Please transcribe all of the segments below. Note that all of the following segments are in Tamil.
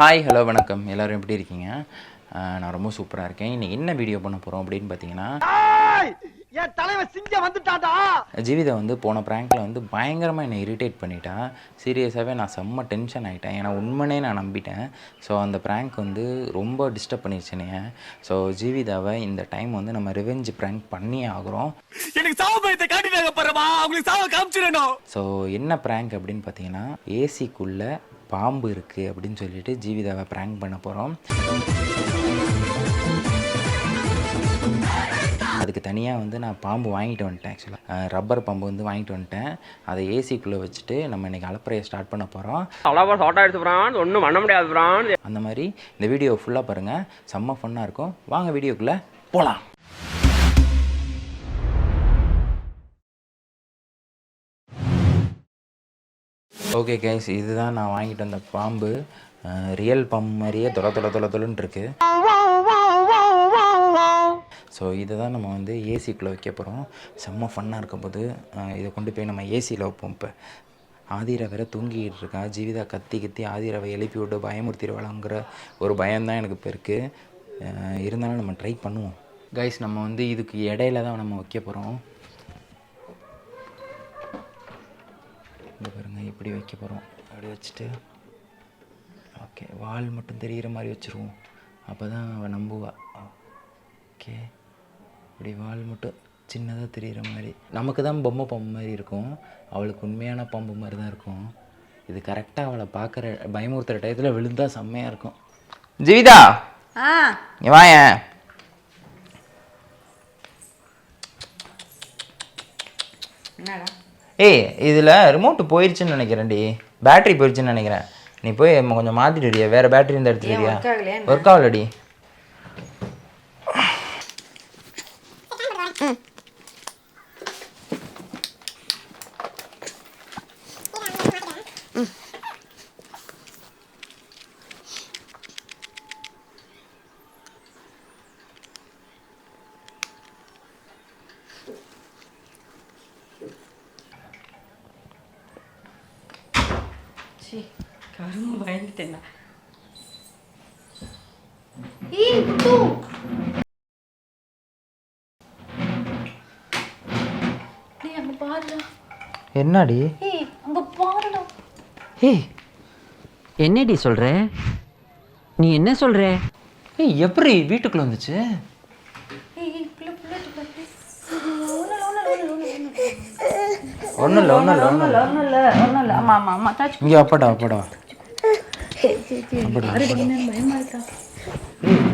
ஹாய் ஹலோ வணக்கம். எல்லோரும் எப்படி இருக்கீங்க? நான் ரொம்ப சூப்பராக இருக்கேன். இன்னைக்கு என்ன வீடியோ பண்ண போகிறோம் அப்படின்னு பார்த்தீங்கன்னா என் தலைவன் சிங்கம் வந்துட்டான்டா ஜீவிதா வந்து போன ப்ராங்க்கில் வந்து பயங்கரமாக என்னை இரிட்டேட் பண்ணிட்டா. சீரியஸாகவே நான் செம்ம டென்ஷன் ஆகிட்டேன் ஏன்னா உண்மைனே நான் நம்பிட்டேன். ஸோ அந்த ப்ராங்க் வந்து ரொம்ப டிஸ்டர்ப் பண்ணிடுச்சு என்னைய. ஸோ ஜீவிதாவை இந்த டைம் வந்து நம்ம ரிவெஞ்ச் ப்ராங்க் பண்ணியே ஆகுறோம். எனக்கு சாவ பயத்தை காட்டினாங்க பாருமா அவங்களுக்கு சாவ காமிச்சிடணும். ஸோ என்ன ப்ராங்க் அப்படின்னு பார்த்தீங்கன்னா ஏசிக்குள்ளே பாம்பு இருக்குது அப்படின்னு சொல்லிட்டு ஜீவிதாவை ப்ராங்க் பண்ண போகிறோம் அதுக்கு தனியாக வந்து நான் பாம்பு வாங்கிட்டு வந்துட்டேன் ஆக்சுவலாக ரப்பர் பாம்பு வந்து வாங்கிட்டு வந்துட்டேன். அதை ஏசிக்குள்ளே வச்சுட்டு நம்ம இன்றைக்கி அலப்பறையை ஸ்டார்ட் பண்ண போகிறோம் அவ்வளோவா ஷார்ட் ஆயிடுச்சு பிரான். ஒன்றும் பண்ண முடியாது பிரான். அந்த மாதிரி இந்த வீடியோ ஃபுல்லாக பாருங்கள் செம்ம ஃபன்னாக இருக்கும். வாங்க வீடியோக்குள்ளே போகலாம் ஓகே கைஸ் இதுதான் நான் வாங்கிட்டு வந்த பாம்பு. ரியல் பாம்பு மாதிரியே தொலை தொலை தொலை தொலைன்னு இருக்கு ஸோ இதை தான் நம்ம வந்து ஏசிக்குள்ளே வைக்க போகிறோம் செம்ம ஃபன்னாக இருக்கும் போது இதை கொண்டு போய் நம்ம ஏசியில் வைப்போம் இப்போ. ஆதிரை வேற தூங்கிக்கிட்டு இருக்கா. ஜீவிதா கத்தி கத்தி ஆதிரவை எழுப்பி விட்டு பயமுறுத்திடுவாளாங்கிற ஒரு பயம்தான் எனக்கு இப்போ இருக்குது இருந்தாலும் நம்ம ட்ரை பண்ணுவோம். கைஸ் நம்ம வந்து இதுக்கு இடையில தான் நம்ம வைக்க போகிறோம் இங்கே பாருங்க இப்படி வைக்க போகிறோம் அப்படி வச்சுட்டு ஓகே வால் மட்டும் தெரிகிற மாதிரி வச்சுருவோம். அப்போ தான் அவள் நம்புவா. ஓகே இப்படி வால் மட்டும் சின்னதாக தெரிகிற மாதிரி. நமக்கு தான் பொம்மை பாம்பு மாதிரி இருக்கும். அவளுக்கு உண்மையான பாம்பு மாதிரி தான் இருக்கும். இது கரெக்டாக அவளை பார்க்குற பயமுறுத்துற டயத்தில் விழுந்தா செம்மையாக இருக்கும். ஜீவிதா! இங்க வாயேன். என்னடா? ஏய் இதில் ரிமோட் போயிடுச்சுன்னு நினைக்கிறேன்டி. பேட்டரி போயிடுச்சுன்னு நினைக்கிறேன். நீ போய் கொஞ்சம் மாற்றிடுறியா வேறு பேட்டரி இருந்தால் எடுத்துக்கிறியா? ஒர்க் ஆகலடி. சி கரும்பு பாருடா என்னடி? ஏய் என்னடி சொல்ற? நீ என்ன சொல்ற? ஏய் எப்படி வீட்டுக்குள்ளே வந்துச்சு? ஒண்ணுல ஒண்ணுல ஒன்றும் இல்லை ஒன்றும் இல்லை. ஒன்றும் இல்லை ஒண்ணுல ஒண்ணுல ஒண்ணுல ஆமா ஆமா ஆமா தாச்சு. இங்கே அப்பாடா அப்பாடா பயமா இருக்கா ஏய்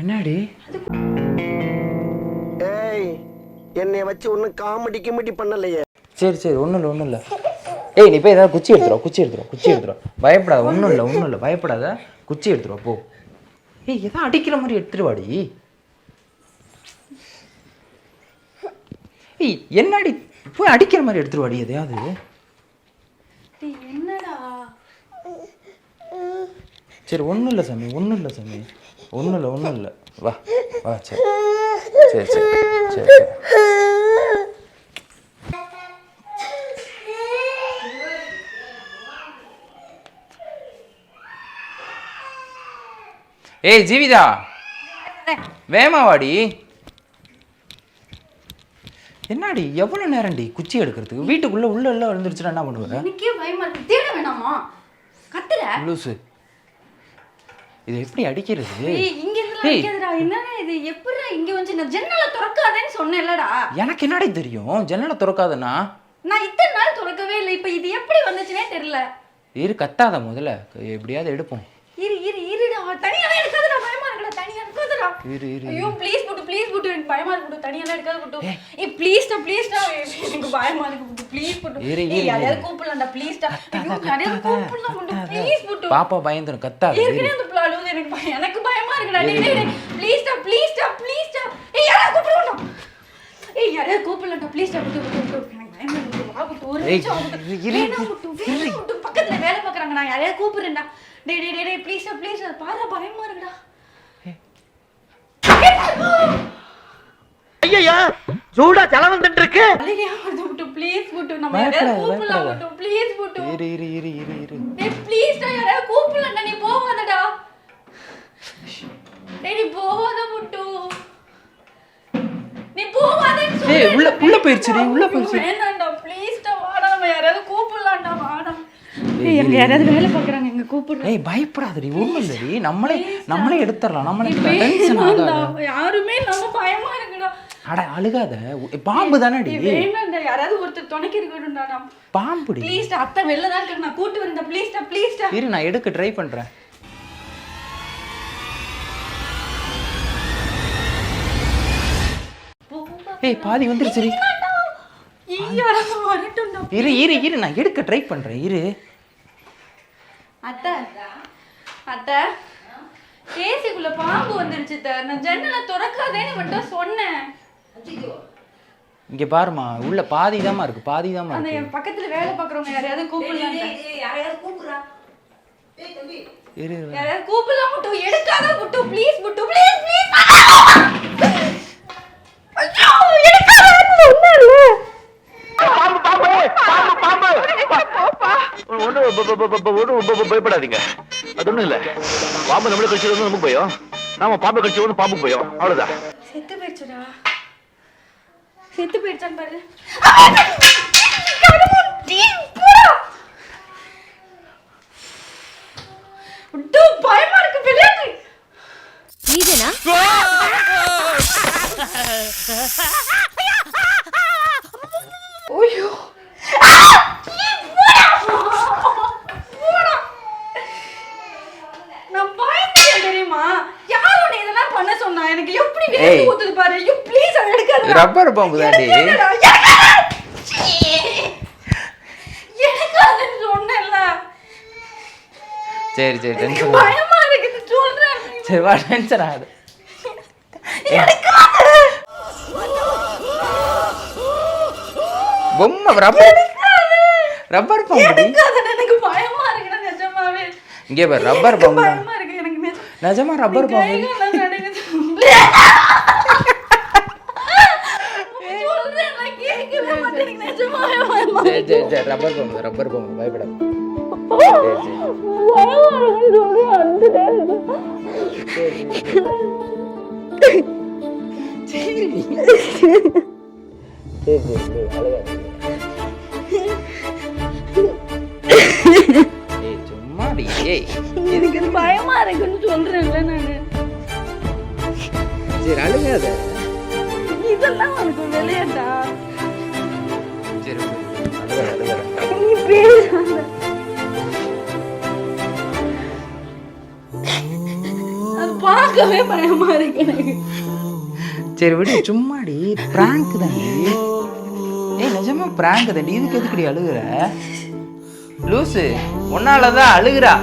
என்னடி? ஏய் என்னைய வச்சு ஒன்னும் காமெடி கிமெடி பண்ணலையே. சரி சரி ஒன்றும் இல்லை ஒன்றும் இல்லை. ஏய் நீ போய் ஏதாவது குச்சி எடுத்துருவா குச்சி எடுத்துருவா குச்சி எடுத்துருவா பயப்படாத ஒன்றும் இல்லை ஒன்றும் இல்லை பயப்படாத. குச்சி எடுத்துருவா போ. ஏய் எதாவது அடிக்கிற மாதிரி எடுத்துட்டு ஏய் என்னடி? போய் அடிக்கிற மாதிரி எடுத்துட்டு வாடி எதையாவது. சரி ஒன்றும் இல்லை சாமி ஒன்றும் இல்லை சாமி. ஒன்றும் இல்லை ஒன்றும் இல்லை. வா வா சரி. சரி சரி சரி சரி. ஏய் ஜீவிதா. வேமா வாடி. என்னடி எவ்வளோ நேரம்டி குச்சி எடுக்கிறதுக்கு? வீட்டுக்குள்ளே உள்ள எல்லாம் விழுந்துருச்சுன்னா என்ன பண்ணுவேன் எனக்கே பயமா இருக்கு. தேட வேணாமா? கத்துற. லூசு. இது எப்படி அடிக்கிறது? ஏய் இங்க இருந்து ஏய். அடிக்காதடா? என்னடா இது? எப்படிடா இங்க வந்து நான் ஜன்னலை திறக்காதேன்னு சொன்னேன்லடா. எனக்கு என்னடி தெரியும்? ஜன்னலை திறக்காதண்ணா நான் இத்தனை நாள் திறக்கவே இல்லை. இப்போ இது எப்படி வந்துச்சுனே தெரியல. இரு கத்தாத முதல்ல. எப்படியாவது எடுப்போம். இரு இரு இருடா. தனியாவே எடுக்காதடா. பயமா இருக்குடா. தனியா இரு இரு ஐயோ ப்ளீஸ் புட்டு ப்ளீஸ் புட்டு எனக்கு பயமா இருக்கு புட்டு தனியாலாம் எடுக்காத புட்டு. ஏய். ப்ளீஸ்டா ப்ளீஸ்டா எனக்கு பயமா இருக்கு புட்டு ப்ளீஸ் இரு, ஏய் யாரையாவது. கூப்பிடலாம்டா ப்ளீஸ்டா ஐயோ கத்தாத, யாரையாவது கூப்பிடலாம் கத்தாத. ப்ளீஸ் புட்டு. பாப்பா பயந்துரும் கத்தாத. ஏற்கனவே அந்த புள்ள அழுவுது எனக்கு பயம். எனக்கு பயமா இருக்குடா டேய் டேய் டேய் ப்ளீஸ்டா ப்ளீஸ்டா ப்ளீஸ்டா ஏய் யாரையாவது கூப்பிடலாம் ஏய் யாரையாவது கூப்பிடலாம்டா எனக்கு பயமா இருக்கு வா ஒரு நிமிஷம் புட்டு. வேணாம் புட்டு பக்கத்துல வேலை பார்க்கறாங்க நான் யாரையாவது கூப்பிடுறேன்டா. டேய் டேய் டேய் டேய் ப்ளீஸ்டா ப்ளீஸ் பாரு பயமா இருக்குடா. சூடா தலை வந்துட்டு இருக்கு இரு இரு ப்ளீஸ் டா யாரையாவது நீ போவாதடா நீ போவாத உள்ள போயிருச்சு உள்ள போயிருச்சு. வேண்டாம்டா ப்ளீஸ் டா வாடா நம்ம கூப்பிடலாம்டா வாடா. டேய் வேலை பார்க்கறாங்க எங்க கூப்பிடுறோம் ஏய் பயப்படாதடி ஒண்ணும் இல்லடி. நம்மளே நம்மளே எடுத்துறலாம் நம்மளே யாருமே நம்ம பயமா அட அழுகாத. பாம்பு தானடி? யாராவது ஒருத்தர் துணைக்கு இருக்கணும்டா நான். பாம்புடி. ப்ளீஸ்டா அத்தை வெளில தான் இருக்கு நான் கூட்டு வரேன் ப்ளீஸ்டா ப்ளீஸ்டா இரு நான் எடுக்க ட்ரை பண்றேன். ஏய் பாதி வரட்டும்டா. இரு இரு இரு. நான் எடுக்க ட்ரை பண்றேன். இரு. அத்தை அத்தை. ஏசிக்குள்ள பாம்பு வந்துருச்சு. நான் ஜன்னலை திறக்காதேன்னு மட்டும் சொன்னேன். இங்க பாருமா உள்ள பாதி தாம்மா இருக்கு பாதி அந்த இருக்கு. என் பக்கத்துல வேலை பாக்குறவங்க யாரையாவது கூப்பிடலாம் இரு இரு. யாரையாவது கூப்பிடலாம் மட்டும் எடுக்காத மட்டும் ப்ளீஸ் மட்டும் ப்ளீஸ் ப்ளீஸ் ஐயோ எடுக்காதன்னு சொன்னேன்ல பாம்பு பாம்பு பாம்பு பாம்பு பயப்படாதீங்க. அது ஒன்றும் இல்லை. பாம்பு நம்மளே கடிச்சது வந்து நமக்கு பயம் நாம பாம்பு கடிச்சது பாம்பு பயம் அவ்வளோதான் செத்து போயிடுச்சுடா. செத்து போயிடுச்சான்னு பாரு விட்டு பயமா இருக்கு விளையாட்டு நீதானா ஐயோ நான் பயந்துட்டேன் தெரியுமா யார் உன்னை இதெல்லாம் பண்ண சொன்னா எனக்கு எப்படி ஏய். ஊத்துது பாரு. ஐயோ ப்ளீஸ் அதை எடுக்காத ரப்பர் பாம்பு தாண்டி. எடுக்காதுன்னு சொன்னேன்ல. சரி சரி டென்ஷன் பயமா இருக்குது. சொல்றேன். சரி வா டென்ஷன் ஆகுது எடுக்காத பொம்மை ரப்பர். ரப்பர் எடுக்காத எனக்கு பயமா இருக்குடா நிஜமாவே. இங்கே பாரு ரப்பர் பாம்பு இருக்கு நிஜமா ரப்பர் பாம்பு. ரப்பர் பாம்பு ரப்பர் பாம்பு பயப்படாத சரி சரி. சரி ஏய் சும்மா ஏய் எனக்கு பயமா இருக்குன்னு சொல்றேன்ல நானு சரி அழுகாத. இதெல்லாம் உனக்கு விளையாட்டா சரி அழுகாத அழுகாத நீ பேசாத அது பார்க்கவே பயமா இருக்கு எனக்கு. சரி விடு சும்மாடி பிராங்க் தாண்டி. ஏய் நிஜமா பிராங்க் தாண்டி. இதுக்கு எதுக்குடி அழுகுற? லூசு உன்னாலதான் அழுகுறா.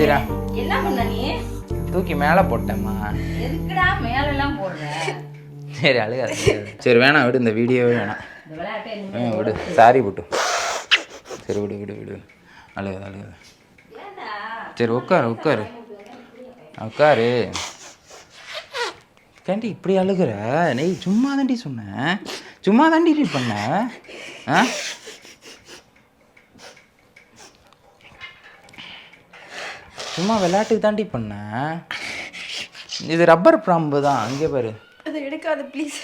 சரியா என்ன பண்ண நீ? தூக்கி மேலே போட்டேம்மா. எதுக்குடா மேல எல்லாம் போடுற? சரி அழுகாத. சரி வேணாம் விடு இந்த வீடியோவே வேணாம். ஆ விடு. சாரி புட்டு. சரி விடு விடு விடு. அழுகாத அழுகாத சரி உட்காரு உட்காரு. உட்காரு. கேண்டி இப்படி அழுகுற? நெய் சும்மா தாண்டி சொன்னேன் சும்மா தாண்டி பண்ண. ஆ? சும்மா விளையாட்டுக்கு தாண்டி பண்ணேன் இது ரப்பர் பிராம்பு தான். அங்கே பாரு. அதை எடுக்காது ப்ளீஸ்